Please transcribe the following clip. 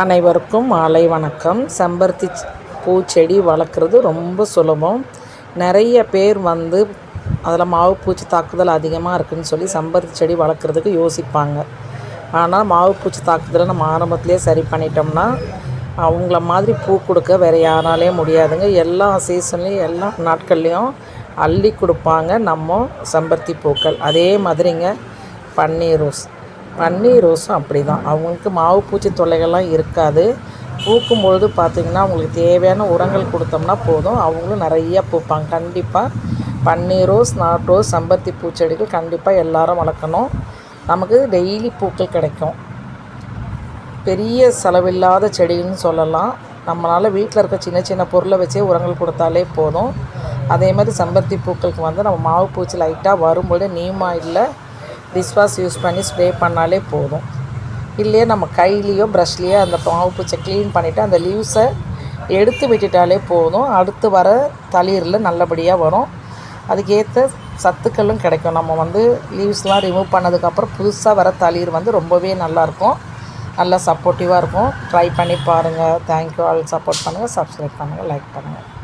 அனைவருக்கும் மாலை வணக்கம். செம்பருத்தி பூச்செடி வளர்க்குறது ரொம்ப சுலபம். நிறைய பேர் வந்து அதில் மாவு பூச்சி தாக்குதல் அதிகமாக இருக்குதுன்னு சொல்லி செம்பருத்தி செடி வளர்க்குறதுக்கு யோசிப்பாங்க. ஆனால் மாவு பூச்சி தாக்குதலை நம்ம ஆரம்பத்துலேயே சரி பண்ணிட்டோம்னா அவங்கள மாதிரி பூ கொடுக்க வேறு யாராலே முடியாதுங்க. எல்லா சீசன்லேயும் எல்லா நாட்கள்லேயும் அள்ளி கொடுப்பாங்க நம்ம செம்பருத்தி பூக்கள். அதே மாதிரிங்க பன்னீர் ரோஸ். பன்னீர் ரோஸும் அப்படி தான் அவங்களுக்கு மாவு பூச்சி தொல்லைகள்லாம் இருக்காது. பூக்கும் பொழுது பார்த்திங்கன்னா அவங்களுக்கு தேவையான உரங்கள் கொடுத்தோம்னா போதும். அவங்களும் நிறையா பூப்பாங்க. கண்டிப்பாக பன்னீர் ரோஸ் நாட் ரோஸ் செம்பருத்தி பூச்செடிகள் கண்டிப்பாக எல்லாரும் வளர்க்கணும். நமக்கு டெய்லி பூக்கள் கிடைக்கும். பெரிய செலவில்லாத செடின்னு சொல்லலாம். நம்மளால் வீட்டில் இருக்க சின்ன சின்ன பொருளை வச்சே உரங்கள் கொடுத்தாலே போதும். அதே மாதிரி செம்பருத்தி பூக்களுக்கு வந்து நம்ம மாவு பூச்சி லைட்டாக வரும்பொழுது நீமா இல்லை டிஷ்வாஷ் யூஸ் பண்ணி ஸ்ப்ரே பண்ணாலே போதும். இல்லையே நம்ம கையிலையோ ப்ரஷ்லேயோ அந்த மாவு பூச்சை க்ளீன் பண்ணிவிட்டு அந்த லீவ்ஸை எடுத்து விட்டுட்டாலே போதும். அடுத்து வர தளிரில் நல்லபடியாக வரும். அதுக்கேற்ற சத்துக்களும் கிடைக்கும். நம்ம வந்து லீவ்ஸ்லாம் ரிமூவ் பண்ணதுக்கப்புறம் புதுசாக வர தளிர் வந்து ரொம்பவே நல்லாயிருக்கும். நல்லா சப்போர்ட்டிவாக இருக்கும். ட்ரை பண்ணி பாருங்கள் தேங்க்யூ ஆல் சப்போர்ட் பண்ணுங்கள் சப்ஸ்கிரைப் பண்ணுங்கள் லைக் பண்ணுங்கள்